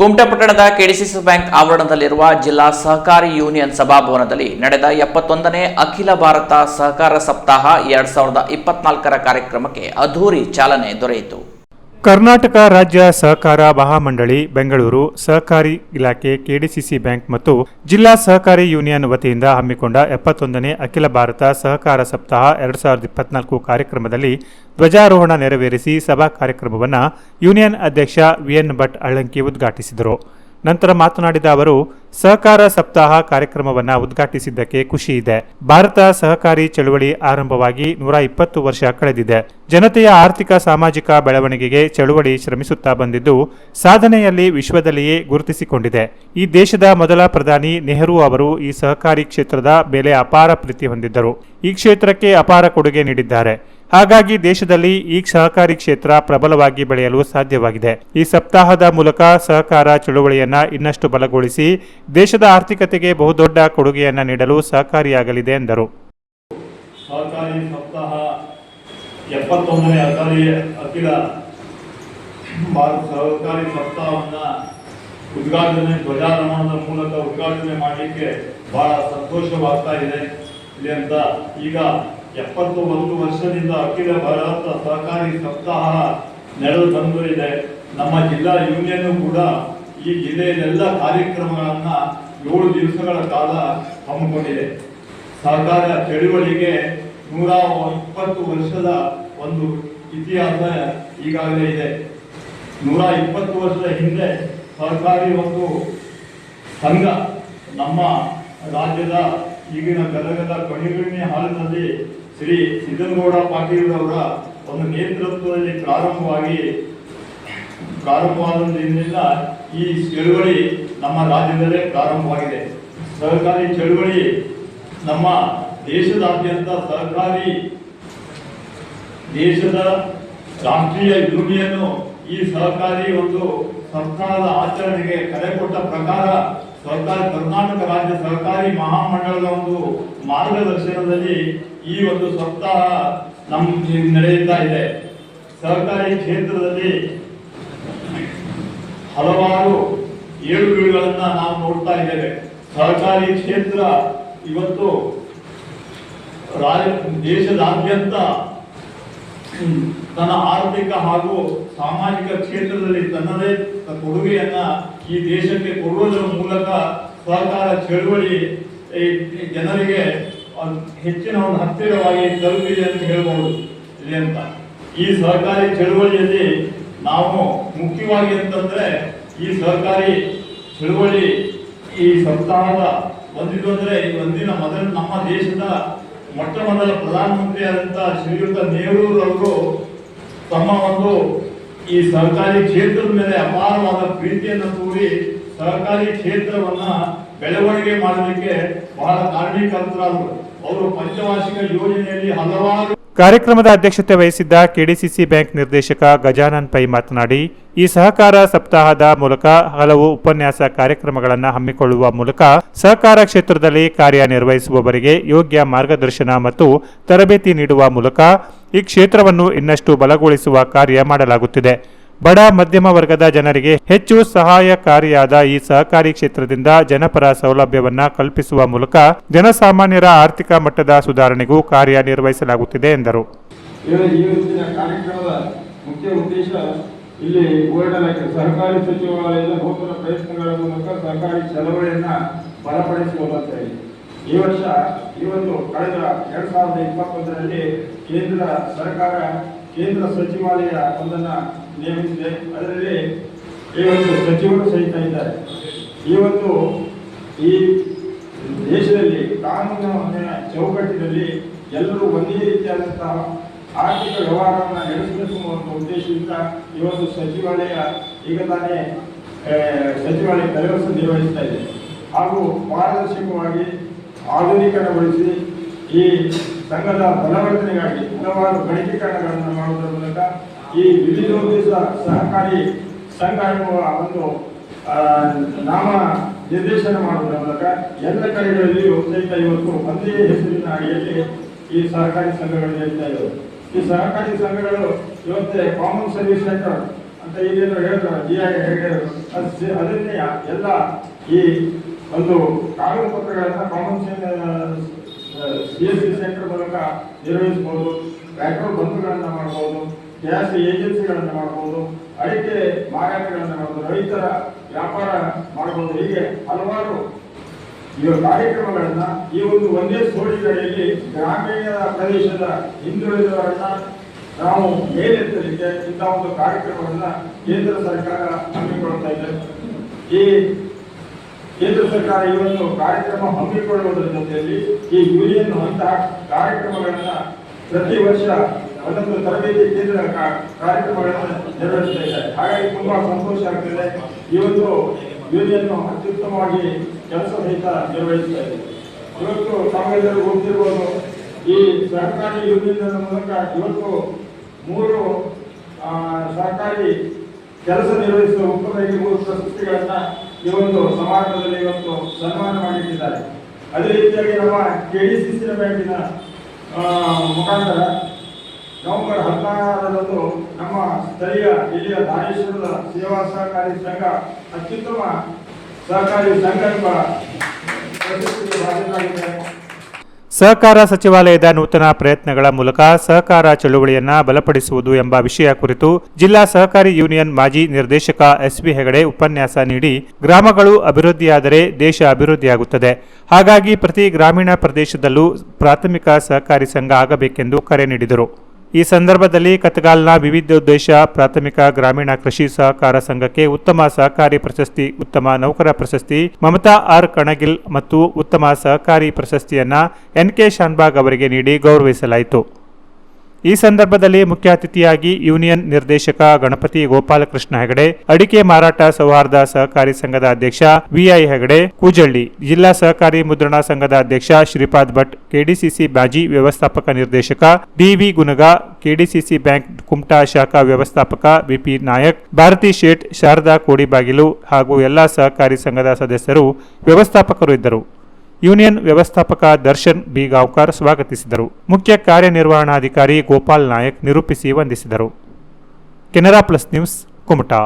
ಕುಮಟಾ ಪಟ್ಟಣದ KDCC bank ಆವರಣದಲ್ಲಿರುವ ಜಿಲ್ಲಾ ಸಹಕಾರಿ ಯೂನಿಯನ್ ಸಭಾಭವನದಲ್ಲಿ ನಡೆದ ಎಪ್ಪತ್ತೊಂದನೇ ಅಖಿಲ ಭಾರತ ಸಹಕಾರ ಸಪ್ತಾಹ ಎರಡ್ ಸಾವಿರದ ಇಪ್ಪತ್ನಾಲ್ಕರ ಕಾರ್ಯಕ್ರಮಕ್ಕೆ ಅದ್ಧೂರಿ ಚಾಲನೆ ದೊರೆಯಿತು. ಕರ್ನಾಟಕ ರಾಜ್ಯ ಸಹಕಾರ ಮಹಾಮಂಡಳಿ, ಬೆಂಗಳೂರು ಸಹಕಾರಿ ಇಲಾಖೆ, ಕೆಡಿಸಿಸಿ ಬ್ಯಾಂಕ್ ಮತ್ತು ಜಿಲ್ಲಾ ಸಹಕಾರಿ ಯೂನಿಯನ್ ವತಿಯಿಂದ ಹಮ್ಮಿಕೊಂಡ ಎಪ್ಪತ್ತೊಂದನೇ ಅಖಿಲ ಭಾರತ ಸಹಕಾರ ಸಪ್ತಾಹ ಎರಡ್ ಸಾವಿರದ ಇಪ್ಪತ್ನಾಲ್ಕು ಕಾರ್ಯಕ್ರಮದಲ್ಲಿ ಧ್ವಜಾರೋಹಣ ನೆರವೇರಿಸಿ ಸಭಾ ಕಾರ್ಯಕ್ರಮವನ್ನು ಯೂನಿಯನ್ ಅಧ್ಯಕ್ಷ ವಿಎನ್ ಭಟ್ ಅಳ್ಳಂಕಿ ಉದ್ಘಾಟಿಸಿದರು. ನಂತರ ಮಾತನಾಡಿದ ಅವರು, ಸಹಕಾರ ಸಪ್ತಾಹ ಕಾರ್ಯಕ್ರಮವನ್ನು ಉದ್ಘಾಟಿಸಿದ್ದಕ್ಕೆ ಖುಷಿ ಇದೆ. ಭಾರತ ಸಹಕಾರಿ ಚಳುವಳಿ ಆರಂಭವಾಗಿ ನೂರ ಇಪ್ಪತ್ತು ವರ್ಷ ಕಳೆದಿದೆ. ಜನತೆಯ ಆರ್ಥಿಕ ಸಾಮಾಜಿಕ ಬೆಳವಣಿಗೆಗೆ ಚಳುವಳಿ ಶ್ರಮಿಸುತ್ತಾ ಬಂದಿದ್ದು, ಸಾಧನೆಯಲ್ಲಿ ವಿಶ್ವದಲ್ಲಿಯೇ ಗುರುತಿಸಿಕೊಂಡಿದೆ. ಈ ದೇಶದ ಮೊದಲ ಪ್ರಧಾನಿ ನೆಹರು ಅವರು ಈ ಸಹಕಾರಿ ಕ್ಷೇತ್ರದ ಮೇಲೆ ಅಪಾರ ಪ್ರೀತಿ ಹೊಂದಿದ್ದರು. ಈ ಕ್ಷೇತ್ರಕ್ಕೆ ಅಪಾರ ಕೊಡುಗೆ ನೀಡಿದ್ದಾರೆ. ಹಾಗಾಗಿ ದೇಶದಲ್ಲಿ ಈ ಸಹಕಾರಿ ಕ್ಷೇತ್ರ ಪ್ರಬಲವಾಗಿ ಬೆಳೆಯಲು ಸಾಧ್ಯವಾಗಿದೆ. ಈ ಸಪ್ತಾಹದ ಮೂಲಕ ಸಹಕಾರ ಚಳುವಳಿಯನ್ನ ಇನ್ನಷ್ಟು ಬಲಗೊಳಿಸಿ ದೇಶದ ಆರ್ಥಿಕತೆಗೆ ಬಹುದೊಡ್ಡ ಕೊಡುಗೆಯನ್ನ ನೀಡಲು ಸಹಕಾರಿಯಾಗಲಿದೆ ಎಂದರು. ಸಹಕಾರಿ ಸಪ್ತಾಹ ಎಪ್ಪತ್ತೊಂದನೇ ಅಕಾಲಿ ಅಖಿಲ ಭಾರತ ಸಹಕಾರಿ ಸಪ್ತಾಹವನ್ನ ಉದ್ಘಾಟನೆ ಧ್ವಜಾರೋಹಣದ ಮೂಲಕ ಉದ್ಘಾಟನೆ ಮಾಡಲಿಕ್ಕೆ ಬಹಳ ಸಂತೋಷವಾಗ್ತಾ ಇದೆ. ಇಲ್ಲಿ ಅಂತ ಈಗ ಎಪ್ಪತ್ತು ಒಂದು ವರ್ಷದಿಂದ ಅಖಿಲ ಭಾರತ ಸಹಕಾರಿ ಸಪ್ತಾಹ ನಡೆದು ಬಂದಿದೆ ಇದೆ ನಮ್ಮ ಜಿಲ್ಲಾ ಯೂನಿಯನ್ ಕೂಡ ಈ ಜಿಲ್ಲೆಯಲ್ಲೆಲ್ಲ ಕಾರ್ಯಕ್ರಮಗಳನ್ನ ಏಳು ದಿವಸಗಳ ಕಾಲ ಹಮ್ಮಿಕೊಂಡಿದೆ. ಸಹಕಾರ ಚಳುವಳಿಗೆ ನೂರ ಇಪ್ಪತ್ತು ವರ್ಷದ ಒಂದು ಇತಿಹಾಸ ಈಗಾಗಲೇ ಇದೆ. ನೂರ ಇಪ್ಪತ್ತು ವರ್ಷದ ಹಿಂದೆ ಸಹಕಾರಿ ಒಂದು ಸಂಘ ನಮ್ಮ ರಾಜ್ಯದ ಈಗಿನ ಗದಗದ ಕಣಿಗಣ್ಣಿ ಹಾಲಿನಲ್ಲಿ ಶ್ರೀ ಸಿದ್ದನಗೌಡ ಪಾಟೀಲ್ ಅವರ ಒಂದು ನೇತೃತ್ವದಲ್ಲಿ ಪ್ರಾರಂಭವಾಗಿ ಪ್ರಾರಂಭವಾದಿಂದ ಈ ಚಳುವಳಿ ನಮ್ಮ ರಾಜ್ಯದಲ್ಲೇ ಪ್ರಾರಂಭವಾಗಿದೆ. ಸಹಕಾರಿ ಚಳುವಳಿ ನಮ್ಮ ದೇಶದಾದ್ಯಂತ ಸಹಕಾರಿ ದೇಶದ ರಾಷ್ಟ್ರೀಯ ಯೂನಿಯನ್ ಈ ಸಹಕಾರಿ ಒಂದು ಸರ್ಕಾರದ ಆಚರಣೆಗೆ ಕರೆ ಕೊಟ್ಟ ಪ್ರಕಾರ ಸರ್ಕಾರ ಕರ್ನಾಟಕ ರಾಜ್ಯ ಸರ್ಕಾರಿ ಮಹಾಮಂಡಳದ ಒಂದು ಮಾರ್ಗದರ್ಶನದಲ್ಲಿ ಈ ಒಂದು ಸಪ್ತಾಹ ನಮ್ಮ ನಡೆಯುತ್ತಾ ಇದೆ. ಸರ್ಕಾರಿ ಕ್ಷೇತ್ರದಲ್ಲಿ ಹಲವಾರು ಏಳುಗಳನ್ನ ನಾವು ನೋಡ್ತಾ ಇದ್ದೇವೆ. ಸಹಕಾರಿ ಕ್ಷೇತ್ರ ಇವತ್ತು ರಾಜ ದೇಶದಾದ್ಯಂತ ತನ್ನ ಆರ್ಥಿಕ ಹಾಗೂ ಸಾಮಾಜಿಕ ಕ್ಷೇತ್ರದಲ್ಲಿ ತನ್ನದೇ ಕೊಡುಗೆಯನ್ನ ಈ ದೇಶಕ್ಕೆ ಕೊಡುವುದರ ಮೂಲಕ ಸಹಕಾರ ಚಳುವಳಿ ಜನರಿಗೆ ಹೆಚ್ಚಿನ ಒಂದು ಹತ್ತಿರವಾಗಿ ತಲುಪಿದೆ ಅಂತ ಹೇಳ್ಬೋದು. ಇದೆ ಅಂತ. ಈ ಸಹಕಾರಿ ಚಳುವಳಿಯಲ್ಲಿ ನಾವು ಮುಖ್ಯವಾಗಿ ಅಂತಂದ್ರೆ ಈ ಸಹಕಾರಿ ಚಳುವಳಿ ಈ ಸಪ್ತಾಹದ ಬಂದಿದ್ದು ಅಂದ್ರೆ ಈ ಒಂದಿನ ಮೊದಲು ನಮ್ಮ ದೇಶದ ಮೊಟ್ಟ ಮೊದಲ ಪ್ರಧಾನಮಂತ್ರಿಯಾದಂತ ಶ್ರೀಯುತ ನೆಹರೂರವರು ತಮ್ಮ ಒಂದು ಈ ಸರ್ಕಾರಿ ಕ್ಷೇತ್ರದ ಮೇಲೆ ಅಪಾರವಾದ ಪ್ರೀತಿಯನ್ನು ತೋರಿ ಸರ್ಕಾರಿ ಕ್ಷೇತ್ರವನ್ನ ಬೆಳವಣಿಗೆ ಮಾಡಲಿಕ್ಕೆ ಬಹಳ ಕಾರಣೀಕರ್ತರಾದರು. ಅವರು ಪಂಚವಾರ್ಷಿಕ ಯೋಜನೆಯಲ್ಲಿ ಹಲವಾರು ಕಾರ್ಯಕ್ರಮದ ಅಧ್ಯಕ್ಷತೆ ವಹಿಸಿದ್ದ ಕೆಡಿಸಿಸಿ ಬ್ಯಾಂಕ್ ನಿರ್ದೇಶಕ ಗಜಾನನ್ ಪೈ ಮಾತನಾಡಿ, ಈ ಸಹಕಾರ ಸಪ್ತಾಹದ ಮೂಲಕ ಹಲವು ಉಪನ್ಯಾಸ ಕಾರ್ಯಕ್ರಮಗಳನ್ನು ಹಮ್ಮಿಕೊಳ್ಳುವ ಮೂಲಕ ಸಹಕಾರ ಕ್ಷೇತ್ರದಲ್ಲಿ ಕಾರ್ಯನಿರ್ವಹಿಸುವವರಿಗೆ ಯೋಗ್ಯ ಮಾರ್ಗದರ್ಶನ ಮತ್ತು ತರಬೇತಿ ನೀಡುವ ಮೂಲಕ ಈ ಕ್ಷೇತ್ರವನ್ನು ಇನ್ನಷ್ಟು ಬಲಗೊಳಿಸುವ ಕಾರ್ಯ ಮಾಡಲಾಗುತ್ತಿದೆ. ಬಡ ಮಧ್ಯಮ ವರ್ಗದ ಜನರಿಗೆ ಹೆಚ್ಚು ಸಹಾಯಕಾರಿಯಾದ ಈ ಸಹಕಾರಿ ಕ್ಷೇತ್ರದಿಂದ ಜನಪರ ಸೌಲಭ್ಯವನ್ನ ಕಲ್ಪಿಸುವ ಮೂಲಕ ಜನಸಾಮಾನ್ಯರ ಆರ್ಥಿಕ ಮಟ್ಟದ ಸುಧಾರಣೆಗೂ ಕಾರ್ಯನಿರ್ವಹಿಸಲಾಗುತ್ತಿದೆ ಎಂದರು. ಇಲ್ಲಿ ಓಡಲಾಗಿದೆ ಸರ್ಕಾರಿ ಸಚಿವಾಲಯದ ನೂತನ ಪ್ರಯತ್ನಗಳ ಮೂಲಕ ಸರ್ಕಾರಿ ಚಳವಳಿಯನ್ನ ಬಲಪಡಿಸುವ ಈ ವರ್ಷ, ಈ ಒಂದು ಕಳೆದ ಎರಡ್ ಸಾವಿರದ ಇಪ್ಪತ್ತೊಂದರಲ್ಲಿ ಕೇಂದ್ರ ಸರ್ಕಾರ, ಕೇಂದ್ರ ಸಚಿವಾಲಯ ಒಂದನ್ನ ನೇಮಿಸಿದೆ ಅದರಲ್ಲಿ ಈ ಒಂದು ಸಚಿವರು ಸಹಿತ ಇದ್ದಾರೆ. ಒಂದು ಈ ದೇಶದಲ್ಲಿ ಕಾನೂನಿನ ಚೌಕಟ್ಟಿನಲ್ಲಿ ಎಲ್ಲರೂ ಒಂದೇ ರೀತಿಯಾದಂತಹ ಆರ್ಥಿಕ ವ್ಯವಹಾರವನ್ನು ನಡೆಸಬೇಕು ಅನ್ನೋ ಉದ್ದೇಶದಿಂದ ಈ ಒಂದು ಸಚಿವಾಲಯ ಈಗ ತಾನೇ ಸಚಿವಾಲಯ ಕೆಲಸ ನಿರ್ವಹಿಸ್ತಾ ಇದೆ. ಹಾಗೂ ಪಾರದರ್ಶಕವಾಗಿ ಆಧುನೀಕರಣಗೊಳಿಸಿ ಈ ಸಂಘದ ಬಲವರ್ಧನೆಗಾಗಿ ಹಲವಾರು ಗಣಕೀಕರಣಗಳನ್ನು ಮಾಡುವುದರ ಮೂಲಕ ಈ ವಿವಿಧೋದ್ದೇಶ ಸಹಕಾರಿ ಸಂಘ ಎನ್ನುವ ಒಂದು ನಾಮ ನಿರ್ದೇಶನ ಮಾಡುವುದರ ಮೂಲಕ ಎಲ್ಲ ಕಡೆಗಳಲ್ಲಿ ಸಹಿತ ಇವತ್ತು ಒಂದೇ ಹೆಸರಿನ ಅಡಿಯಲ್ಲಿ ಈ ಸಹಕಾರಿ ಸಂಘಗಳು ನಡೀತಾ ಈ ಸಹಕಾರಿ ಸಂಘಗಳು ಇವತ್ತೇ ಕಾಮನ್ ಸರ್ವಿಸ್ ಸೆಂಟರ್ ಅಂತ ಈಗೇನು ಹೇಳಿದ್ರು ಜಿ ಆರ್ ಹೇಳಿದ್ರು ಅದು ಅದನ್ನೇ ಎಲ್ಲ ಈ ಒಂದು ಕಾಗದ ಪತ್ರಗಳನ್ನ common C S C centre ಮೂಲಕ ನಿರ್ವಹಿಸಬಹುದು ಪೆಟ್ರೋಲ್ ಬಂಕ್ಗಳನ್ನ ಮಾಡಬಹುದು ಗ್ಯಾಸ್ ಏಜೆನ್ಸಿಗಳನ್ನು ಮಾಡಬಹುದು ಅಡಿಕೆ ಮಾರಾಟಗಳನ್ನು ಮಾಡಬಹುದು ರೈತರ ವ್ಯಾಪಾರ ಮಾಡಬಹುದು ಹೀಗೆ ಹಲವಾರು ಈ ಕಾರ್ಯಕ್ರಮಗಳನ್ನ ಈ ಒಂದು ಒಂದೇ ಸೋಡಿಗಳಲ್ಲಿ ಗ್ರಾಮೀಣ ಪ್ರದೇಶದ ಹಿಂದುಳಿದವರನ್ನ ನಾವು ಮೇಲೆತ್ತಲಿಕ್ಕೆ ಇಂಥ ಒಂದು ಕಾರ್ಯಕ್ರಮವನ್ನ ಕೇಂದ್ರ ಸರ್ಕಾರ ಹಮ್ಮಿಕೊಳ್ತಾ ಇದೆ. ಈ ಕೇಂದ್ರ ಸರ್ಕಾರ ಈ ಒಂದು ಕಾರ್ಯಕ್ರಮ ಹಮ್ಮಿಕೊಳ್ಳುವುದರ ಜೊತೆಯಲ್ಲಿ ಈ ಗುರಿಯನ್ನು ಅಂತಹ ಕಾರ್ಯಕ್ರಮಗಳನ್ನ ಪ್ರತಿ ವರ್ಷ ಒಂದೊಂದು ತರಬೇತಿ ಕೇಂದ್ರ ಕಾರ್ಯಕ್ರಮಗಳನ್ನು ನಿರ್ವಹಿಸ್ತಾ ಇದ್ದಾರೆ ಹಾಗಾಗಿ ತುಂಬಾ ಸಂತೋಷ ಆಗ್ತಿದೆ. ಇವತ್ತು ಯೋಜನೆಯನ್ನು ಅತ್ಯುತ್ತಮವಾಗಿ ಕೆಲಸ ಸಹಿತ ನಿರ್ವಹಿಸ್ತಾ ಇದೆ. ಇವತ್ತು ತಾವೆಲ್ಲರೂ ಗೊತ್ತಿರ್ಬೋದು ಈ ಸರ್ಕಾರಿ ಯೂನಿಯನ್ ಮೂಲಕ ಇವತ್ತು ಮೂರು ಸಹಕಾರಿ ಕೆಲಸ ನಿರ್ವಹಿಸುವ ಉಪಯೋಗಿ ಮೂರು ಪ್ರಶಸ್ತಿಗಳನ್ನ ಈ ಒಂದು ಇವತ್ತು ಸನ್ಮಾನ ಮಾಡಿಟ್ಟಿದ್ದಾರೆ. ಅದೇ ರೀತಿಯಾಗಿ ನಮ್ಮ ಕೆ ಡಿ ಸಿ ಸಿ ಬ್ಯಾಂಕಿನ ಮುಖಾಂತರ ನವೆಂಬರ್ ಹದಿನಾರರಂದು ನಮ್ಮ ಸ್ಥಳೀಯ ಹಿರಿಯ ದಾನೇಶ್ವರದ ಸೇವಾ ಸಹಕಾರಿ ಸಂಘ, ಅತ್ಯುತ್ತಮ ಸಹಕಾರಿ ಸಂಘ ಎಂಬ ಸಹಕಾರ ಸಚಿವಾಲಯದ ನೂತನ ಪ್ರಯತ್ನಗಳ ಮೂಲಕ ಸಹಕಾರ ಚಳುವಳಿಯನ್ನ ಬಲಪಡಿಸುವುದು ಎಂಬ ವಿಷಯ ಕುರಿತು ಜಿಲ್ಲಾ ಸಹಕಾರಿ ಯೂನಿಯನ್ ಮಾಜಿ ನಿರ್ದೇಶಕ ಎಸ್ ವಿ ಹೆಗಡೆ ಉಪನ್ಯಾಸ ನೀಡಿ, ಗ್ರಾಮಗಳು ಅಭಿವೃದ್ಧಿಯಾದರೆ ದೇಶ ಅಭಿವೃದ್ಧಿಯಾಗುತ್ತದೆ. ಹಾಗಾಗಿ ಪ್ರತಿ ಗ್ರಾಮೀಣ ಪ್ರದೇಶದಲ್ಲೂ ಪ್ರಾಥಮಿಕ ಸಹಕಾರಿ ಸಂಘ ಆಗಬೇಕೆಂದು ಕರೆ ನೀಡಿದರು. ಈ ಸಂದರ್ಭದಲ್ಲಿ ಕತಗಾಲ್ನ ವಿವಿಧೋದ್ದೇಶ, ಪ್ರಾಥಮಿಕ ಗ್ರಾಮೀಣ ಕೃಷಿ ಸಹಕಾರ ಸಂಘಕ್ಕೆ ಉತ್ತಮ ಸಹಕಾರಿ ಪ್ರಶಸ್ತಿ, ಉತ್ತಮ ನೌಕರ ಪ್ರಶಸ್ತಿ, ಮಮತಾ ಆರ್ ಕಣಗಿಲ್ ಮತ್ತು ಉತ್ತಮ ಸಹಕಾರಿ ಪ್ರಶಸ್ತಿಯನ್ನ ಎನ್ ಕೆ ಶಾನ್ಬಾಗ್ ಅವರಿಗೆ ನೀಡಿ ಗೌರವಿಸಲಾಯಿತು. ಈ ಸಂದರ್ಭದಲ್ಲಿ ಮುಖ್ಯ ಅತಿಥಿಯಾಗಿ ಯೂನಿಯನ್ ನಿರ್ದೇಶಕ ಗಣಪತಿ ಗೋಪಾಲಕೃಷ್ಣ ಹೆಗಡೆ, ಅಡಿಕೆ ಮಾರಾಟ ಸೌಹಾರ್ದ ಸಹಕಾರಿ ಸಂಘದ ಅಧ್ಯಕ್ಷ ವಿಐ ಹೆಗಡೆ, ಕೂಜಳ್ಳಿ ಜಿಲ್ಲಾ ಸಹಕಾರಿ ಮುದ್ರಣ ಸಂಘದ ಅಧ್ಯಕ್ಷ ಶ್ರೀಪಾದ್ ಭಟ್ ಕೆಡಿಸಿಸಿ ಬಾಜಿ ವ್ಯವಸ್ಥಾಪಕ ನಿರ್ದೇಶಕ DV Gunaga KDCC bank Kumta ಶಾಖಾ ವ್ಯವಸ್ಥಾಪಕ ಬಿಪಿ ನಾಯಕ್, ಭಾರತಿ ಶೇಟ್, ಶಾರದಾ ಕೋಡಿಬಾಗಿಲು ಹಾಗೂ ಎಲ್ಲಾ ಸಹಕಾರಿ ಸಂಘದ ಸದಸ್ಯರು ವ್ಯವಸ್ಥಾಪಕರು ಇದ್ದರು. ಯೂನಿಯನ್ ವ್ಯವಸ್ಥಾಪಕ ದರ್ಶನ್ ಬಿ. ಗಾವ್ಕರ್ ಸ್ವಾಗತಿಸಿದರು. ಮುಖ್ಯ ಕಾರ್ಯನಿರ್ವಹಣಾಧಿಕಾರಿ ಗೋಪಾಲ್ ನಾಯಕ್ ನಿರೂಪಿಸಿ ವಂದಿಸಿದರು. Canara plus news Kumta.